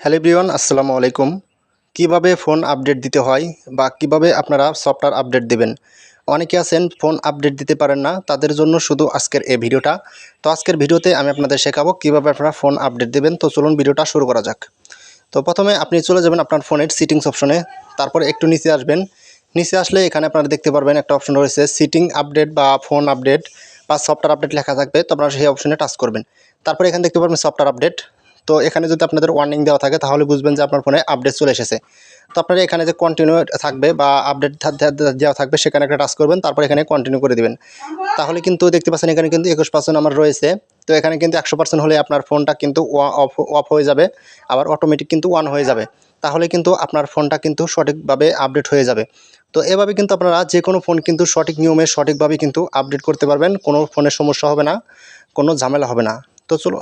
Hello everyone, আসসালামু আলাইকুম। কীভাবে ফোন আপডেট দিতে হয় বা কীভাবে আপনারা সফটওয়্যার আপডেট দেবেন? অনেকে আছেন ফোন আপডেট দিতে পারেন না, তাদের জন্য শুধু আজকের এই ভিডিওটা। তো আজকের ভিডিওতে আমি আপনাদের শেখাবো কীভাবে আপনারা ফোন আপডেট দেবেন। তো চলুন ভিডিওটা শুরু করা যাক। তো প্রথমে আপনি চলে যাবেন আপনার ফোনের সিটিংস অপশনে তারপর একটু নিচে আসবেন। নিচে আসলে এখানে আপনারা দেখতে পারবেন একটা অপশন রয়েছে সিটিং আপডেট বা ফোন আপডেট বা সফটওয়্যার আপডেট লেখা থাকবে। তো আপনারা সেই অপশনে টাচ করবেন। তারপর এখানে দেখতে পারবেন সফটওয়্যার আপডেট তো এখানে যদি আপনাদের ওয়ার্নিং দেওয়া থাকে, তাহলে বুঝবেন যে আপনার ফোনে আপডেট চলে এসেছে। তো আপনারা এখানে যে কন্টিনিউ থাকবে বা আপডেট দেওয়া থাকবে, সেখানে একটা টাচ করবেন, তারপর এখানে কন্টিনিউ করে দিবেন। তাহলে কিন্তু দেখতে পাচ্ছেন, এখানে কিন্তু একুশ পার্সেন্ট আমার রয়েছে। তো এখানে কিন্তু একশো পার্সেন্ট হলে আপনার ফোনটা কিন্তু অফ অফ হয়ে যাবে, আবার অটোমেটিক কিন্তু অন হয়ে যাবে। তাহলে কিন্তু আপনার ফোনটা কিন্তু সঠিকভাবে আপডেট হয়ে যাবে। তো এভাবে কিন্তু আপনারা যে কোনো ফোন কিন্তু সঠিক নিয়মে, সঠিকভাবে কিন্তু আপডেট করতে পারবেন, কোনো ফোনের সমস্যা হবে না, কোনো ঝামেলা হবে না। তো চলো